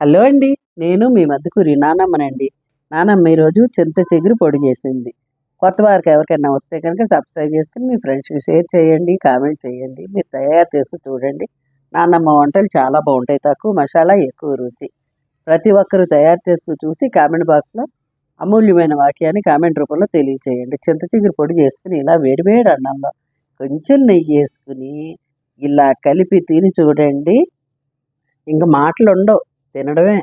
Hello అండి నేను మీ మధ్యకూరి నానమ్మనండి. నానమ్మ ఈరోజు చింత చిగురు పొడి చేసింది. కొత్త వారికి ఎవరికైనా వస్తే కనుక సబ్స్క్రైబ్ చేసుకుని మీ ఫ్రెండ్స్కి షేర్ చేయండి కామెంట్ చేయండి మీరు తయారు చేసి చూడండి. నానమ్మ వంటలు చాలా బాగుంటాయి. తక్కువ మసాలా ఎక్కువ రుచి. ప్రతి ఒక్కరూ తయారు చేసుకుని చూసి కామెంట్ బాక్స్లో అమూల్యమైన వాక్యాన్ని కామెంట్ రూపంలో తెలియచేయండి. చింత చిగురు పొడి చేసుకుని ఇలా వేడివేడి అన్నంలో కొంచెం నెయ్యి వేసుకుని ఇలా కలిపి తిని చూడండి. ఇంకా మాటలు ఉండవు. తినడమే.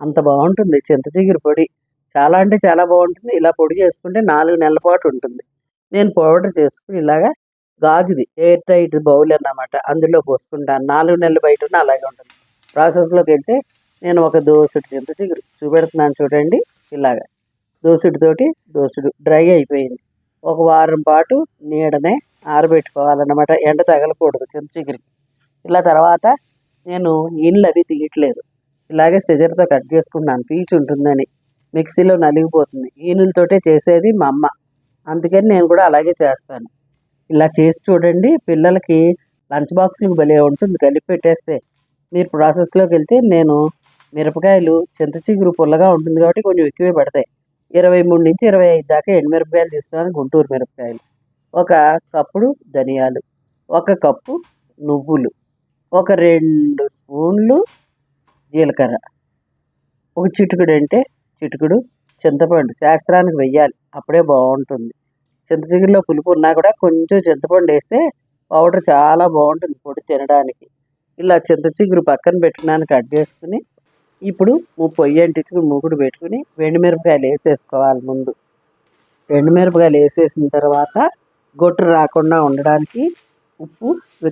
అంత బాగుంటుంది. చింత చిగురు పొడి. చాలా అంటే చాలా బాగుంటుంది. ఇలా పొడి చేసుకుంటే నాలుగు నెలల పాటు ఉంటుంది. నేను పౌడర్ చేసుకుని ఇలాగా గాజుది ఎయిర్ టైట్ బౌల్ అన్నమాట. అందులో పోసుకుంటాను. నాలుగు నెలలు బయట ఉన్న అలాగే ఉంటుంది. ప్రాసెస్లోకి వెళ్తే నేను ఒక దోసుడు చింత చిగురు చూపెడుతున్నాను చూడండి. ఇలాగా దోసుడితోటి దోసుడు డ్రై అయిపోయింది. ఒక వారం పాటు నీడనే ఆరబెట్టుకోవాలన్నమాట. ఎండ తగలకూడదు చింత చిగురికి. ఇలా తర్వాత నేను ఇండ్లు అవి తీయట్లేదు. ఇలాగే సిజర్తో కట్ చేసుకున్నాను పీచు ఉంటుందని. మిక్సీలో నలిగిపోతుంది. ఈనులతోటే చేసేది మా అమ్మ. అందుకని నేను కూడా అలాగే చేస్తాను. ఇలా చేసి చూడండి పిల్లలకి లంచ్ బాక్స్లకు భలే ఉంటుంది. కలిపి పెట్టేస్తే మీరు ప్రాసెస్లోకి వెళ్తే నేను మిరపకాయలు చింత చిగురు పుల్లగా ఉంటుంది కాబట్టి కొంచెం ఎక్కువే పడతాయి. ఇరవై మూడు నుంచి ఇరవై ఐదు దాకా ఎండుమిరపకాయలు తీసుకున్నాను గుంటూరు మిరపకాయలు. ఒక కప్పుడు ధనియాలు ఒక కప్పు నువ్వులు ఒక రెండు స్పూన్లు జీలకర్ర. ఒక చిటుకుడు అంటే చిటుకుడు చింతపండు. శాస్త్రానికి వెయ్యాలి. అప్పుడే బాగుంటుంది. చింత చిగురులో పులుపు ఉన్నా కూడా కొంచెం చింతపండు వేస్తే పౌడర్ చాలా బాగుంటుంది పొడి తినడానికి. ఇలా చింత చిగురు పక్కన పెట్టుకున్నాను కట్ చేసుకుని ఇప్పుడు పొయ్యి అంటించుకుని మూకుడు పెట్టుకుని మిరపకాయలు వేసేసుకోవాలి ముందు. మిరపకాయలు వేసేసిన తర్వాత గొట్టు రాకుండా ఉండడానికి ఉప్పు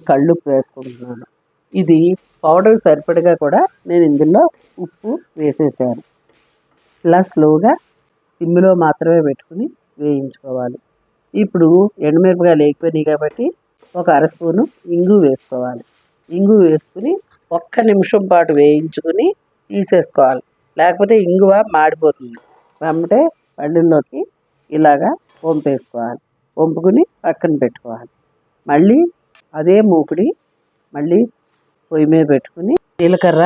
కళ్ళుప్పు వేసుకుంటున్నాను. ఇది పౌడర్ సరిపడగా కూడా నేను ఇందులో ఉప్పు వేసేసాను. ఇలా స్లోగా సిమ్లో మాత్రమే పెట్టుకుని వేయించుకోవాలి. ఇప్పుడు ఎండుమిరపకాయలు వేగిపోయినాయి కాబట్టి ఒక అర స్పూను ఇంగు వేసుకోవాలి. ఇంగు వేసుకుని ఒక్క నిమిషం పాటు వేయించుకుని తీసేసుకోవాలి. లేకపోతే ఇంగువ మాడిపోతుంది. వెంబటే పళ్ళుల్లోకి ఇలాగా వంపేసుకోవాలి. వంపుకుని పక్కన పెట్టుకోవాలి. మళ్ళీ అదే మూకుడి మళ్ళీ పొయ్యి మీద పెట్టుకుని జీలకర్ర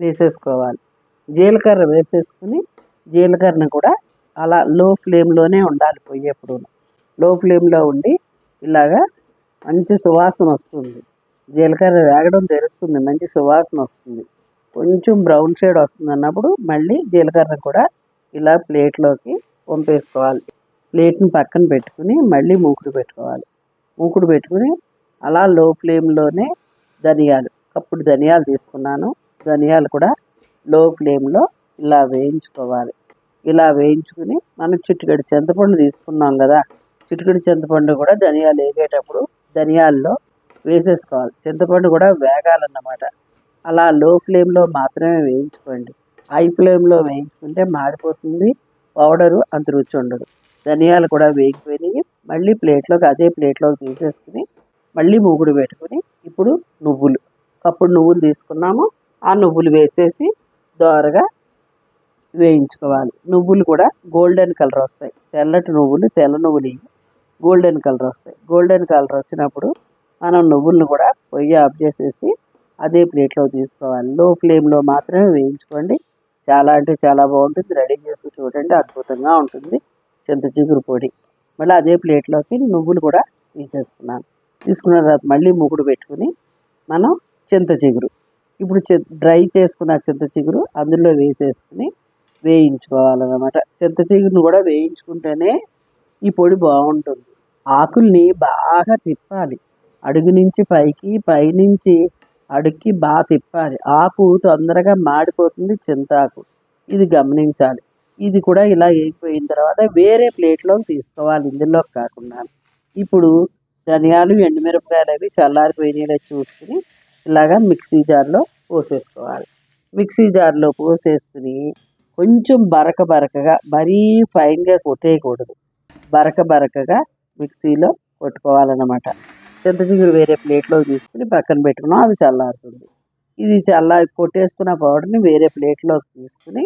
వేసేసుకోవాలి. జీలకర్ర వేసేసుకుని జీలకర్రను కూడా అలా లో ఫ్లేమ్లోనే ఉండాలి పొయ్యి ఎప్పుడు లో ఫ్లేమ్లో ఉండి ఇలాగా మంచి సువాసన వస్తుంది. జీలకర్ర వేగడం తెలుస్తుంది మంచి సువాసన వస్తుంది. కొంచెం బ్రౌన్ షేడ్ వస్తుంది అన్నప్పుడు మళ్ళీ జీలకర్ర కూడా ఇలా ప్లేట్లోకి పంపేసుకోవాలి. ప్లేట్ని పక్కన పెట్టుకుని మళ్ళీ మూకుడు పెట్టుకోవాలి. మూకుడు పెట్టుకుని అలా లో ఫ్లేమ్లోనే ధనియాలు కప్పుడు ధనియాలు తీసుకున్నాను. ధనియాలు కూడా లో ఫ్లేమ్లో ఇలా వేయించుకోవాలి. ఇలా వేయించుకుని మనం చిట్టుగడి చింతపండు తీసుకున్నాం కదా చిట్టుగడి చింతపండు కూడా ధనియాలు వేగేటప్పుడు ధనియాల్లో వేసేసుకోవాలి. చింతపండు కూడా వేగాలన్నమాట. అలా లో ఫ్లేమ్లో మాత్రమే వేయించుకోండి. హై ఫ్లేమ్లో వేయించుకుంటే మాడిపోతుంది పౌడరు అంత రుచి ఉండదు. ధనియాలు కూడా వేగిపోయినాయి. మళ్ళీ ప్లేట్లోకి అదే ప్లేట్లోకి తీసేసుకుని మళ్ళీ మూగుడు పెట్టుకుని ఇప్పుడు నువ్వులు. కప్పుడు నువ్వులు తీసుకున్నాము. ఆ నువ్వులు వేసేసి దోరగా వేయించుకోవాలి. నువ్వులు కూడా గోల్డెన్ కలర్ వస్తాయి. తెల్లటి నువ్వులు తెల్ల నువ్వులు గోల్డెన్ కలర్ వస్తాయి. గోల్డెన్ కలర్ వచ్చినప్పుడు మనం నువ్వులను కూడా పొయ్యి ఆఫ్ చేసేసి అదే ప్లేట్లో తీసుకోవాలి. లో ఫ్లేమ్లో మాత్రమే వేయించుకోండి. చాలా అంటే చాలా బాగుంటుంది. రెడీ చేసి చూడండి. అద్భుతంగా ఉంటుంది. చింత చిగురు పొడి. మళ్ళీ అదే ప్లేట్లోకి నువ్వులు కూడా తీసేసుకున్నాను. తీసుకున్న తర్వాత మళ్ళీ మూకుడు పెట్టుకుని మనం చింత చిగురు. ఇప్పుడు డ్రై చేసుకున్న చింత చిగురు అందులో వేసేసుకుని వేయించుకోవాలన్నమాట. చింత చిగురును కూడా వేయించుకుంటేనే ఈ పొడి బాగుంటుంది. ఆకుల్ని బాగా తిప్పాలి. అడుగు నుంచి పైకి పైనుంచి అడుక్కి బాగా తిప్పాలి. ఆకు తొందరగా మాడిపోతుంది చింతాకు. ఇది గమనించాలి. ఇది కూడా ఇలా వేగిపోయిన తర్వాత వేరే ప్లేట్లోకి తీసుకోవాలి ఇందులోకి కాకుండా. ఇప్పుడు ధనియాలు ఎండుమిరపకాయలు అవి చల్లారిపోయినాయి చూసుకుని ఇలాగా మిక్సీ జార్లో పోసేసుకోవాలి. మిక్సీ జార్లో పోసేసుకుని కొంచెం బరక బరకగా మరీ ఫైన్గా కొట్టేయకూడదు. బరక బరకగా మిక్సీలో కొట్టుకోవాలన్నమాట. చింత చిగురు వేరే ప్లేట్లో తీసుకుని పక్కన పెట్టుకున్నాం అది చల్లారుతుంది. ఇది చల్లా కొట్టేసుకున్న పౌడర్ని వేరే ప్లేట్లోకి తీసుకుని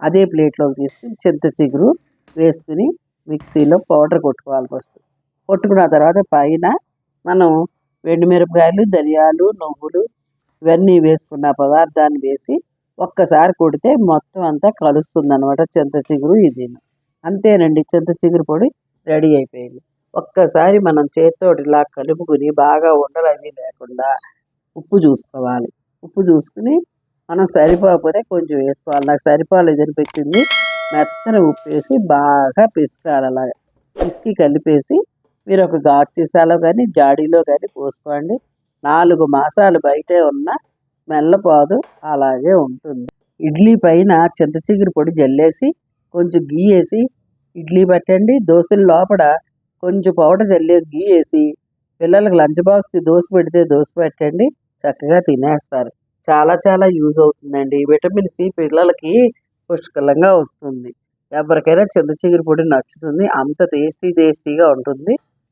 అదే ప్లేట్లోకి తీసుకుని చింత చిగురు వేసుకుని మిక్సీలో పౌడర్ కొట్టుకోవాలి ఫస్ట్ కొట్టుకున్న తర్వాత పైన మనం ఎండుమిరపకాయలు ధనియాలు నువ్వులు ఇవన్నీ వేసుకున్న పదార్థాన్ని వేసి ఒక్కసారి కొడితే మొత్తం అంతా కలుస్తుంది అనమాట చింత చిగురు ఇది. అంతేనండి చింత చిగురు పొడి రెడీ అయిపోయింది. ఒక్కసారి మనం చేతితోటి ఇలా కలుపుకుని బాగా ఉండలు అవి లేకుండా ఉప్పు చూసుకోవాలి. ఉప్పు చూసుకుని మనం సరిపోకపోతే కొంచెం వేసుకోవాలి. నాకు సరిపోలేదు అనిపించింది. మెత్తన ఉప్పు వేసి బాగా పిసకాలి అలాగా పిసికి కలిపేసి మీరు ఒక ఘాట్ సీసాలో కానీ జాడీలో కానీ పోసుకోండి. నాలుగు మాసాలు బయటే ఉన్న స్మెల్ పోదు అలాగే ఉంటుంది. ఇడ్లీ పైన చింత చిగురు పొడి జల్లేసి కొంచెం గీ వేసి ఇడ్లీ పెట్టండి. దోశల లోపల కొంచెం పౌడర్ జల్లేసి గీ వేసి పిల్లలకి లంచ్ బాక్స్కి దోశ పెడితే దోశ పెట్టండి చక్కగా తినేస్తారు. చాలా చాలా యూజ్ అవుతుందండి. విటమిన్ సి పిల్లలకి పుష్కలంగా వస్తుంది. ఎవరికైనా చింత చిగురు పొడి నచ్చుతుంది అంత టేస్టీ టేస్టీగా ఉంటుంది.